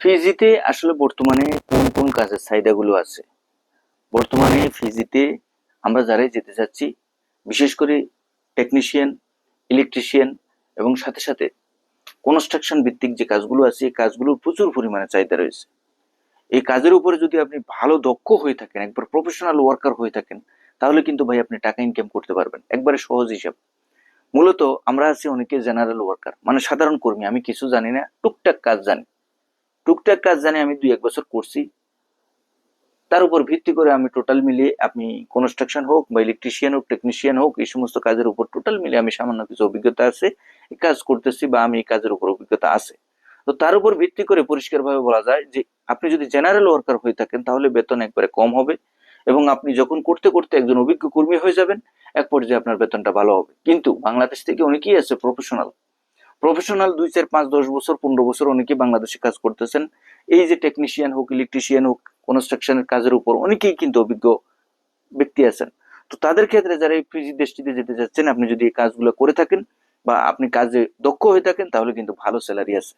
ফিজিতে আসলে বর্তমানে কোন কোন কাজের চাহিদাগুলো আছে? বর্তমানে ফিজিতে আমরা যারাই যেতে চাচ্ছি, বিশেষ করে টেকনিশিয়ান ইলেকট্রিশিয়ান এবং সাথে সাথে কনস্ট্রাকশন ভিত্তিক যে কাজগুলো আছে, এই কাজগুলোর প্রচুর পরিমাণে চাহিদা রয়েছে। এই কাজের উপরে যদি আপনি ভালো দক্ষ হয়ে থাকেন, একবার প্রফেশনাল ওয়ার্কার হয়ে থাকেন, তাহলে কিন্তু ভাই আপনি টাকা ইনকাম করতে পারবেন, একবারে সহজ হিসাব। মূলত আমরা আছি অনেকে জেনারেল ওয়ার্কার মানে সাধারণ কর্মী, আমি কিছু জানি না, টুকটাক কাজ জানি। টুকটাক কাজ জানি আমি দুই এক বছর করছি। তার উপর ভিত্তি করে আমি টোটাল মিলিয়ে আপনি কনস্ট্রাকশন হোক বা ইলেকট্রিশিয়ান হোক টেকনিশিয়ান হোক, এই সমস্ত কাজের উপর টোটাল মিলিয়ে আমি সামান্য কিছু অভিজ্ঞতা আছে, এই কাজ করতেছি বা আমি এই কাজের উপর অভিজ্ঞতা আছে। তো তার উপর ভিত্তি করে পরিষ্কারভাবে বলা যায় যে, আপনি যদি জেনারেল ওয়ার্কার হয়ে থাকেন তাহলে বেতন একবারে কম হবে এবং আপনি যখন করতে করতে একজন অভিজ্ঞ কর্মী হয়ে যাবেন, এক পর্যায়ে আপনার বেতনটা ভালো হবে। কিন্তু বাংলাদেশ থেকে অনেকেই আছে প্রফেশনাল প্রফেশনাল দুই চার পাঁচ দশ বছর, পনেরো বছর অনেকেই বাংলাদেশে কাজ করতেছেন। এই যে টেকনিশিয়ান হোক ইলেকট্রিশিয়ান হোক কনস্ট্রাকশনের কাজের উপর অনেকেই কিন্তু অভিজ্ঞ ব্যক্তি আছেন। তো তাদের ক্ষেত্রে যারা এই পিজি দেশটিতে যেতে চাচ্ছেন, আপনি যদি এই কাজগুলো করে থাকেন বা আপনি কাজে দক্ষ হয়ে থাকেন, তাহলে কিন্তু ভালো স্যালারি আছে।